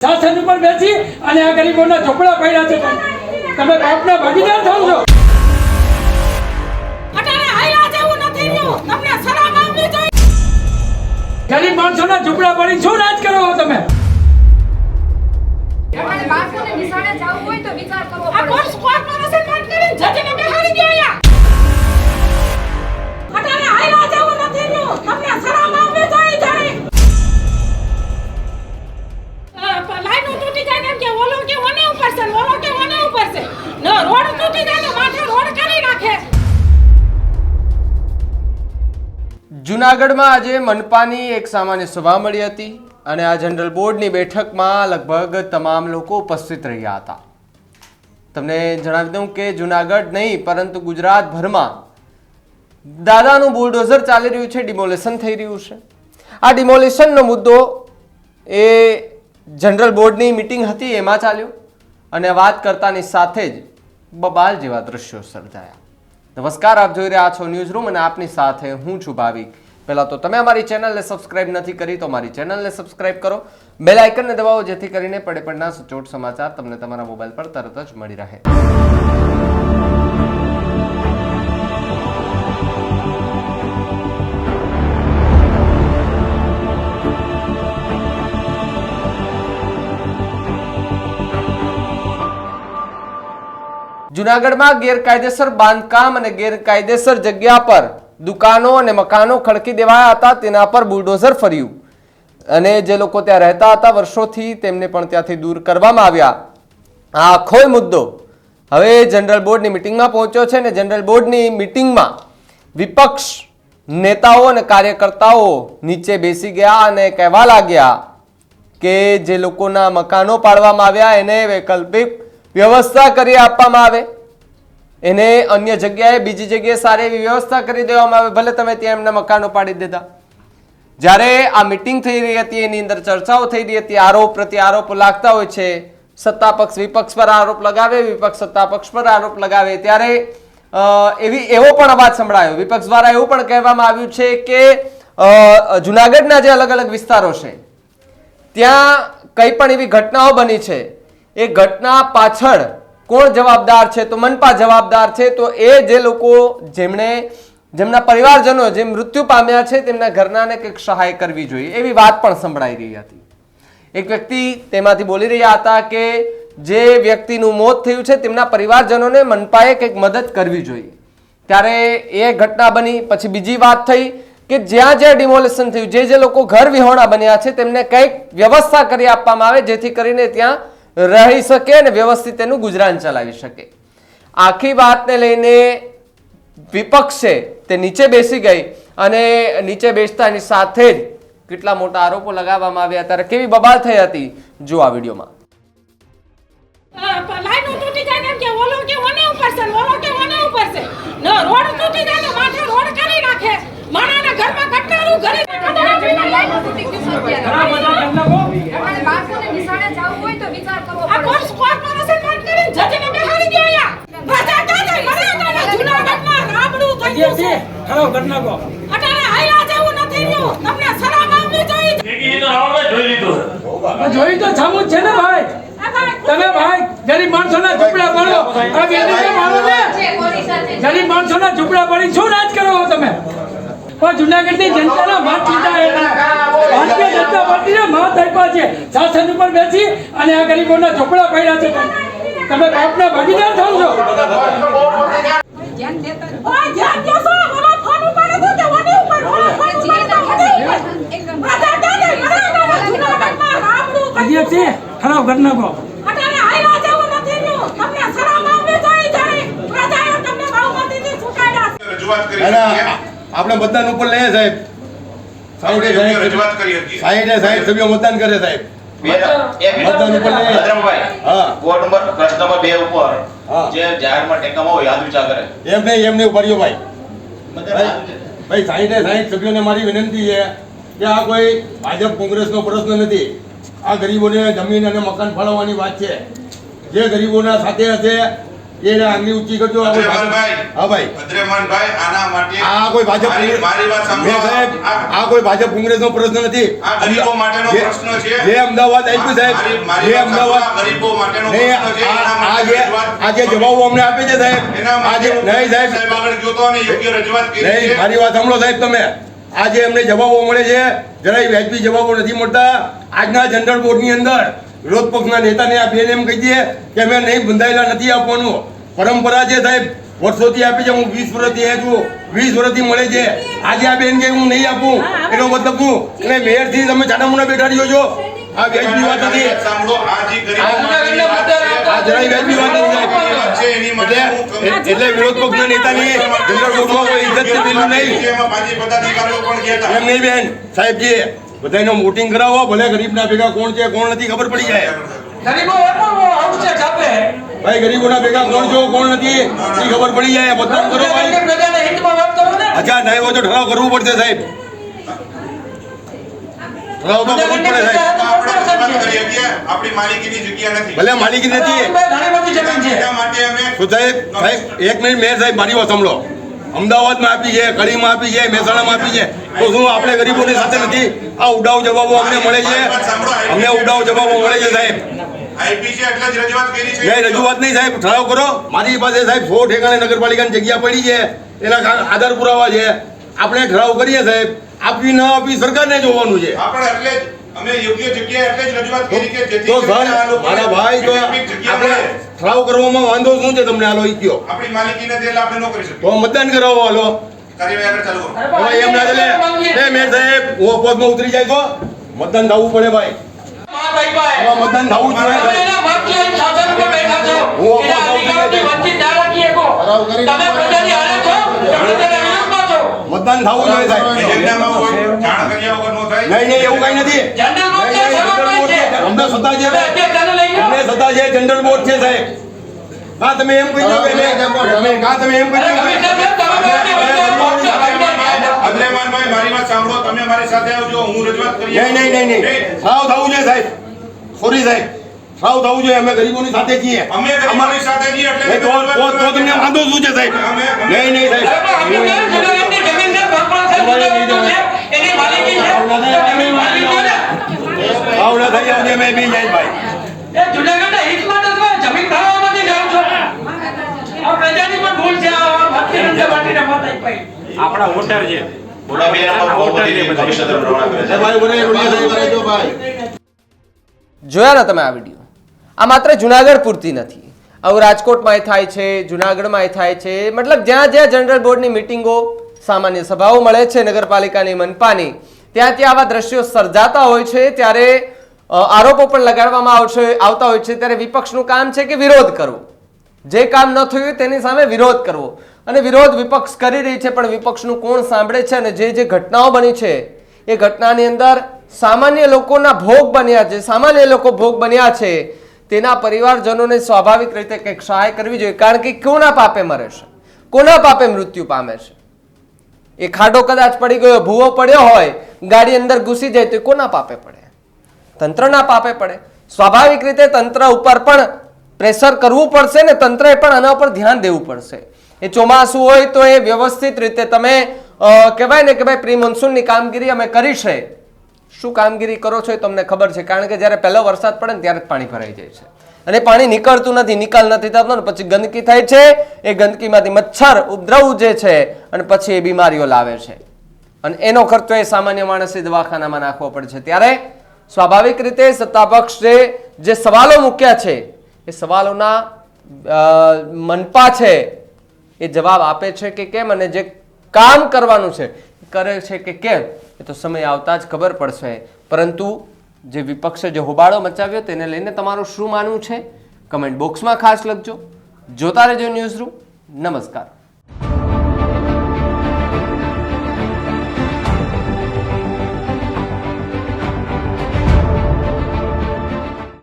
શાસન ઉપર બેસી અને આ ગરીબોના ઝોપડા પડ્યા છે. તમે બાપના ભાગીદાર થાવ છો. ગરીબ માણસોના ઝોપડા પડી શું રાજ કરો છો તમે? બાળકોને નિશાળે જવું હોય તો વિચાર કરવો પડે. જુનાગઢમાં આજે મનપાની એક સામાન્ય સભા મળી હતી અને આ જનરલ બોર્ડની બેઠકમાં લગભગ તમામ લોકો ઉપસ્થિત રહ્યા હતા. તમને જણાવી દઉં કે જૂનાગઢ નહીં, પરંતુ ગુજરાતભરમાં દાદાનું બુલડોઝર ચાલી રહ્યું છે, ડિમોલેશન થઈ રહ્યું છે. આ ડિમોલેશનનો મુદ્દો એ જનરલ બોર્ડની મિટિંગ હતી, એમાં ચાલ્યો અને વાત કરતાની સાથે જ બબાલ જેવા દ્રશ્યો સર્જાયા. નમસ્કાર, આપ જોઈ રહ્યા છો ન્યૂઝ રૂમ અને આપની સાથે હું છું ભાવિક. પહેલા તો તમે અમારી ચેનલને સબસ્ક્રાઇબ નથી કરી, તો અમારી ચેનલને સબસ્ક્રાઇબ કરો. બેલ આઇકનને દબાવો, જેથી કરીને પડે પડના સચોટ સમાચાર તમને તમારા મોબાઈલ પર તરત જ મળી રહે. જુનાગઢમાં ગેરકાયદેસર બાંધકામ અને ગેરકાયદેસર જગ્યા પર દુકાનો અને મકાનો ખડકી દેવાયા હતા, તેના પર બુલડોઝર ફર્યું. અને જે લોકો ત્યાં રહેતા હતા વર્ષોથી તેમને પણ ત્યાંથી દૂર કરવામાં આવ્યા. આ આખો મુદ્દો હવે જનરલ બોર્ડની મિટિંગમાં પહોંચ્યો છે અને જનરલ બોર્ડની મિટિંગમાં વિપક્ષ નેતાઓ અને કાર્યકર્તાઓ નીચે બેસી ગયા અને કહેવા લાગ્યા કે જે લોકોના મકાનો પાડવામાં આવ્યા, એને વૈકલ્પિક વ્યવસ્થા કરી આપવામાં આવે. એને અન્ય જગ્યાએ બીજી જગ્યાએ સારી એવી વ્યવસ્થા કરી દેવામાં આવે, ભલે તમે ત્યાં એમના મકાનો પાડી દેતા જ્યારે આ મિટિંગ થઈ રહી હતી, એની અંદર ચર્ચાઓ થઈ રહી હતી, આરોપ પ્રત્યે આરોપો લાગતા હોય છે સત્તા પક્ષ વિપક્ષ પર આરોપ લગાવે, વિપક્ષ સત્તા પક્ષ પર આરોપ લગાવે, ત્યારે એવી, એવો પણ અવાજ સંભળાયો. વિપક્ષ દ્વારા એવું પણ કહેવામાં આવ્યું છે કે જુનાગઢના જે અલગ અલગ વિસ્તારો છે, ત્યાં કંઈ પણ એવી ઘટનાઓ બની છે. એ ઘટના પાછળ કોણ જવાબદાર છે, તો મનપા જવાબદાર છે, તો એ જે લોકો જેમણે જેમના પરિવારજનો જે મૃત્યુ પામ્યા છે, તેમના ઘરનાને કંઈક સહાય કરવી જોઈએ, એવી વાત પણ સંભળાઈ રહી હતી. એક વ્યક્તિ તેમાંથી બોલી રહ્યા હતા કે જે વ્યક્તિનું મોત થયું છે, તેમના પરિવારજનોને મનપાએ કંઈક મદદ કરવી જોઈએ. ત્યારે એ ઘટના બની, પછી બીજી વાત થઈ કે જ્યાં જ્યાં ડિમોલેશન થયું, જે જે લોકો ઘર વિહોણા બન્યા છે, તેમને કંઈક વ્યવસ્થા કરી આપવામાં આવે, જેથી કરીને ત્યાં રહી શકે અને વ્યવસ્થિત તેનું ગુજરાન ચલાવી શકે. આખી વાતને લઈને વિપક્ષે તે નીચે બેસી ગઈ અને નીચે બેસતાની સાથે જ કેટલા મોટા આરોપો લગાવવામાં આવ્યા ત્યારે કેવી બબાલ થઈ હતી જો આ વિડીયોમાં. રોડ તૂટી જાય માથે રોડ કરી નાખે. માણાના ઘરમાં કટકાળું ઘરે ઘણા બધા ધંધાઓ તમારે બાળકોને નિશાળે જવું હોય તો વિચાર કરવો આ કોર્સ કોર્પોરેશન બંધ કરીને જજને બેહાડી દો અહીંયા. પ્રજા ક્યાં જાય મને રાબડું થઈ ગયું છે. છે ખરો ઘર અટાણે હાલ્યા જેવું નથી રહ્યું. તમને શરમ આવવી જોઈએ. તો જોઈ લીધું. છે. જોઈ તો સામું છે ને ભાઈ? તમે ભાઈ ગરીબ માણસોના ઝૂંપડા પાડો. આ બેની માણો ને? છે. ગરીબ માણસોના ઝૂંપડા પડી શું રાજ કરો પણ જુનાગઢની જનતાના મત લીધા એના. ભારતીય જનતા પાર્ટીના મત આપ્યા છે. શાસન ઉપર બેસી અને આ ગરીબોના ઝૂંપડા પડ્યા છે. તમે બાપના ભાગીદાર થાવ છો. ધ્યાન દેતા ઓય ધ્યાન દેશો ઓલો ફોન ઉપાડે તો કે ઓને ઉપર ઓલો ફોન ઉપાડે તો ઓને ઉપર. એકદમ પ્રજા ક્યાં જાય મને તો જુનાગઢમાં રાબડું થઈ જે છે? ખરો ઘર નાખો અટાણે હાલ્યા જેવું નથી રહ્યું. તમને શરમ આવવી જોઈએ. જરી પ્રજાએ તમને બહુમતીથી ચૂંટાડ્યા છે. રજૂઆત કરી. આપણે મતદાન ઉપર લઈએ સાહેબ. સાઈઠે સાઈઠ સભ્યો મતદાન કરે સાહેબ. મતદાન ઉપર લઈએ. હા. વોર્ડ નંબર પ્રશ્ન નંબર બે ઉપર જે જાહેરમાં ટેકામાં હોય યાદ વિચાર કરે એમ નહીં એમ નહીં ભાઈ. ભાઈ સાહીઠે સાહીઠ સભ્યોને મારી વિનંતી છે કે આ કોઈ ભાજપ કોંગ્રેસનો પ્રશ્ન નથી. આ ગરીબોને જમીન અને મકાન ફાળવવાની વાત છે. જે ગરીબોના સાથે હશે એને આંગળી ઊંચી કરજો આ કોઈ ભાજપ- ભદ્રેમાનભાઈ. હા ભાઈ ભદ્રેમાનભાઈ, આના માટે આ કોઈ ભાજપ મારી- વાત સાંભળો. સાહેબ આ- આ કોઈ ભાજપ કોંગ્રેસનો પ્રશ્ન નથી આ ગરીબો માટેનો પ્રશ્ન છે. જે અમદાવાદ આપ્યું સાહેબ મારી- મારી જે અમદાવાદ ગરીબો માટેનો પ્રશ્ન છે. આ- એના આ માટે જે રજૂઆત આ જે જવાબો અમને આપે છે સાહેબ એના આ માટે જે હું નહીં સાહેબ સાહેબ આગળ ગયો તો અને યોગ્ય રજૂઆત કરી છે. મારી વાત સાંભળો સાહેબ તમે આજે અમને જવાબો મળે છે જરાય વ્યાજબી જવાબો નથી મળતા આજના જનરલ બોર્ડની અંદર વિરોધ પક્ષના નેતાને આ બેન એમ કહી દે કે અમે નહીં બંધાયેલા નથી આપવાનું. પરંપરા છે સાહેબ વર્ષોથી આપી છે હું વીસ વર્ષથી એ છું. વીસ વર્ષથી મળે છે. આજે આ બેન કે હું નહીં આપું? એનો મતલબ હું અને મેયરથી તમે ચાટામુના બેઠા રહ્યો છો. આ વ્યાજબી વાત સાંભળો. આ જરાય વ્યાજબી વાત નથી એટલે એટલે વિરોધ પક્ષના નેતાની જનરલ બોર્ડમાં કોઈ ઇજ્જત નહીં. હતા. એમ નહીં બેન. સાહેબજી બધાનો વોટિંગ કરાવો ભલે ગરીબના ભેગા કોણ છે કોણ નથી ખબર પડી જાય. ગરીબો ભાઈ ગરીબોના ભેગા કોણ છો કોણ નથી એ ખબર પડી જાય. મતદાન કરો ભાઈ. પ્રજાને હિતમાં વાત કરો ને. અચ્છા નહીં હોય તો ઠરાવ કરવું પડશે સાહેબ. ઠરાવ તો કરવું પડે સાહેબ. આપણે રજૂઆત કરી શકીએ. આપણી માલિકીની જગ્યા નથી. ભલે માલિકી નથી. સાહેબ સાહેબ એક મિનિટ મેં સાહેબ મારી વાત સાંભળો. અમદાવાદમાં આપી છે કડીમાં આપી છે મહેસાણામાં આપી છે. તો શું આપણે ગરીબોની સાથે નથી? આ ઉડાવ જવાબો અમને મળે છે. અમને ઉડાવ જવાબો મળે છે સાહેબ. રજૂઆત નહીં સાહેબ. ઠરાવ કરો. મારી પાસે સાહેબ સો ઠેકાણે નગરપાલિકાની જગ્યા પડી છે. એના આધાર પુરાવા છે. આપણે ઠરાવ કરીએ સાહેબ. આપવી ન આપવી સરકારને જોવાનું છે. આપણે એટલે જ. અમે યોગ્ય જગ્યાએ એટલે જ રજૂઆત કરી કે જેથી તો કરીને સર આ લોકોને મારા ભાઈ તો આપણે ઠરાવ કરવામાં વાંધો શું છે તમને હાલો ઈ ગયો આપણી માલિકીને નથી આપણે ન કરી શકીએ. તો મતદાન કરાવો હાલો. કાર્યવાહી આગળ ચાલુ કરો. હવે એમ ના ચાલે એ મેર સાહેબ હું અપોઝમાં ઉતરી જાય તો મતદાન થવું પડે ભાઈ. હવે મતદાન થવું જોઈએ હું મતદાન થવું જોઈએ સાહેબ એજન્ડામાં હોય જાણ કર્યા વગર ન થાય. નહીં નહીં એવું કઈ નથી. જનરલ બોર્ડ છે, નહીં, નહીં, સભા જનરલ બોર્ડ છે. છે. અમને સત્તા છે. અમને સત્તા છે જનરલ બોર્ડ છે સાહેબ. હા તમે એમ કહી દો કે મેં- તમે એમ કહી દો મારી સાથે આવજો હું રજૂઆત કરી નહીં નહીં નહીં નહીં. સાવ થવું જોઈએ સાહેબ. સોરી સાહેબ. સાવ થવું જોઈએ અમે ગરીબોની સાથે છીએ. અમે અમારી સાથે છીએ એટલે તો તો- તો તમને વાંધો શું છે સાહેબ? નહીં નહીં સાહેબ. એની માલિકી છે. થઈ મેં બી જાય ભાઈ. એ જુનાગઢના હિતમાં તો છો. આ પ્રજાની પણ ભૂલ છે, આ મત. આપણા વોટર છે. જોયા ને તમે આ વીડિયો? આ માત્ર જુનાગઢ પૂરતી નથી. આવું રાજકોટમાં એ થાય છે જુનાગઢમાં એ થાય છે. મતલબ જ્યાં જ્યાં જનરલ બોર્ડની મિટિંગો સામાન્ય સભાઓ મળે છે નગરપાલિકાની મનપાની ત્યાં ત્યાં આવા દ્રશ્યો સર્જાતા હોય છે ત્યારે આરોપો પણ લગાડવામાં આવશે આવતા હોય છે ત્યારે વિપક્ષનું કામ છે કે વિરોધ કરવો? જે કામ ન થયું તેની સામે વિરોધ કરવો. અને વિરોધ વિપક્ષ કરી રહી છે, પણ વિપક્ષનું કોણ સાંભળે છે અને જે જે ઘટનાઓ બની છે, એ ઘટનાની અંદર સામાન્ય લોકોના ભોગ બન્યા છે, સામાન્ય લોકો ભોગ બન્યા છે, તેના પરિવારજનોને સ્વાભાવિક રીતે કંઈક સહાય કરવી જોઈએ, કારણ કે કોના પાપે મરે છે? કોના પાપે મૃત્યુ પામે છે? એ ખાડો કદાચ પડી ગયો, ભૂવો પડ્યો હોય, ગાડી અંદર ઘૂસી જાય, તો કોના પાપે પડે? તંત્રના પાપે પડે. સ્વાભાવિક રીતે તંત્ર ઉપર પણ પ્રેશર કરવું પડશે ને તંત્રએ પણ આના ઉપર ધ્યાન દેવું પડશે. એ ચોમાસું હોય તો એ વ્યવસ્થિત રીતે તમે કહેવાય ને કે ભાઈ પ્રી મોન્સૂનની કામગીરી અમે કરી છે. શું કામગીરી કરો છો એ તમને ખબર છે. કારણ કે જ્યારે પહેલો વરસાદ પડે ને ત્યારે જ પાણી ભરાઈ જાય છે. અને પાણી નીકળતું નથી, નિકાલ નથી થતો ને પછી ગંદકી થાય છે. એ ગંદકીમાંથી મચ્છર, ઉપદ્રવ જે છે અને પછી એ બીમારીઓ લાવે છે. અને એનો ખર્ચો એ સામાન્ય માણસે દવાખાનામાં નાખવો પડે છે. ત્યારે સ્વાભાવિક રીતે સત્તાપક્ષે જે સવાલો મૂક્યા છે, એ સવાલોના મનપા છે. એ જવાબ આપે છે કે કેમ અને જે કામ કરવાનું છે કરે છે કે કેમ? એ તો સમય આવતા જ ખબર પડશે. પરંતુ જે વિપક્ષે જે હોબાળો મચાવ્યો તેને લઈને તમારું શું માનવું છે? કમેન્ટ બોક્સમાં ખાસ લખજો. જોતા રહેજો ન્યૂઝ રૂમ નમસ્કાર.